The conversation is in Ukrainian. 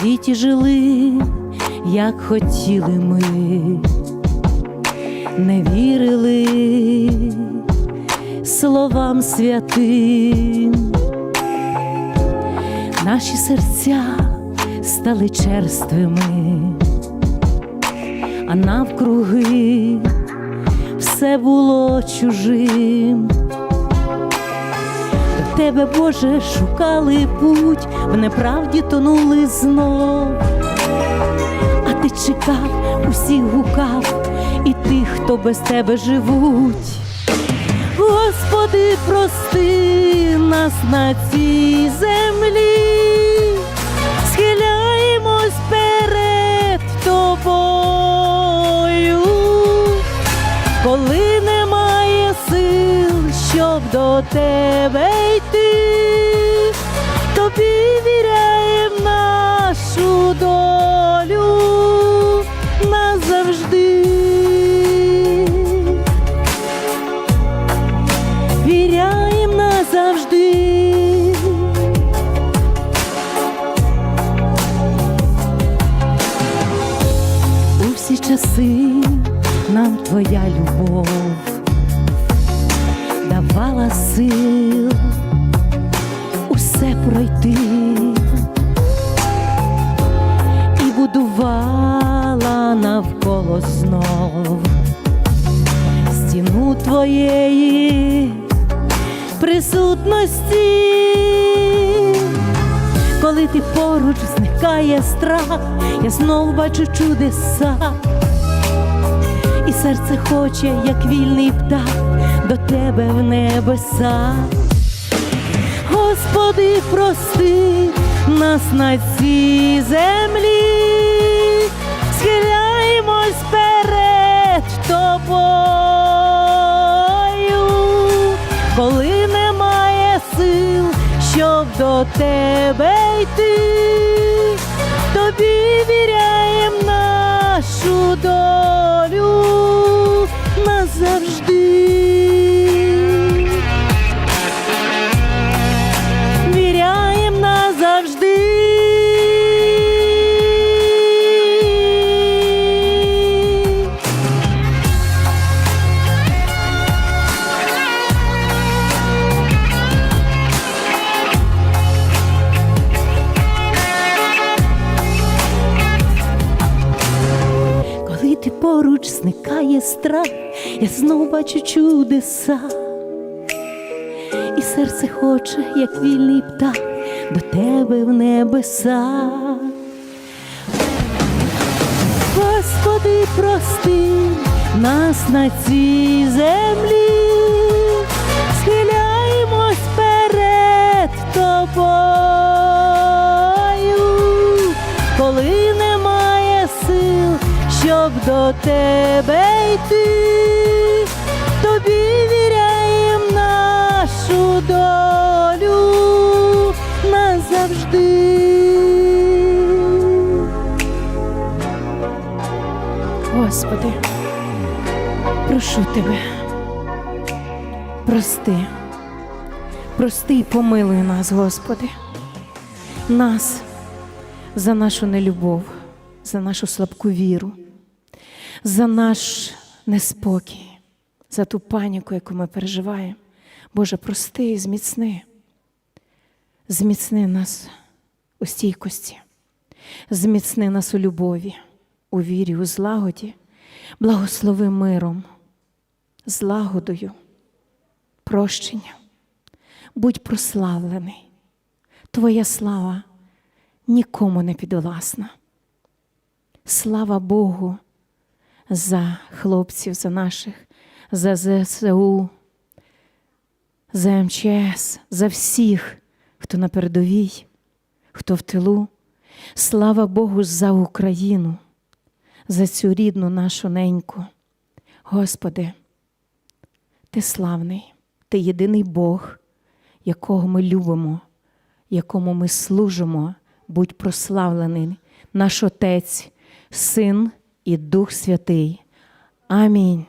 світі жили, як хотіли ми, не вірили словам святим, наші серця стали черствими, а навкруги все було чужим. Тебе, Боже, шукали путь, в неправді тонули знов. А ти чекав, усіх гукав, і тих, хто без тебе живуть. Господи, прости нас на цій землі, схиляємось перед тобою, коли сил, щоб до тебе йти, тобі віряєм нашу долю назавжди. Віряєм назавжди. У всі часи нам твоя любов сил усе пройти і будувала навколо знов стіну твоєї присутності, коли ти поруч зникає страх, я знов бачу чудеса, і серце хоче, як вільний птах, до тебе в небеса. Господи, прости нас на цій землі, схиляємось перед тобою, коли немає сил, щоб до тебе йти, тобі поруч зникає страх, я знов бачу чудеса, і серце хоче, як вільний птах, до тебе в небеса. Господи, прости нас на цій землі, схиляємось перед тобою, коли немає сил, щоб до тебе йти, тобі віряєм нашу долю назавжди. Господи, прошу тебе, прости, прости і помилуй нас, Господи, нас за нашу нелюбов, за нашу слабку віру, за наш неспокій, за ту паніку, яку ми переживаємо. Боже, прости і зміцни, зміцни нас у стійкості, зміцни нас у любові, у вірі, у злагоді, благослови миром, злагодою, прощенням. Будь прославлений, Твоя слава нікому не підвласна. Слава Богу за хлопців, за наших, за ЗСУ, за МЧС, за всіх, хто на передовій, хто в тилу. Слава Богу за Україну, за цю рідну нашу неньку. Господи, Ти славний, Ти єдиний Бог, якого ми любимо, якому ми служимо, будь прославлений, наш Отець, Син і Дух Святий. Амінь.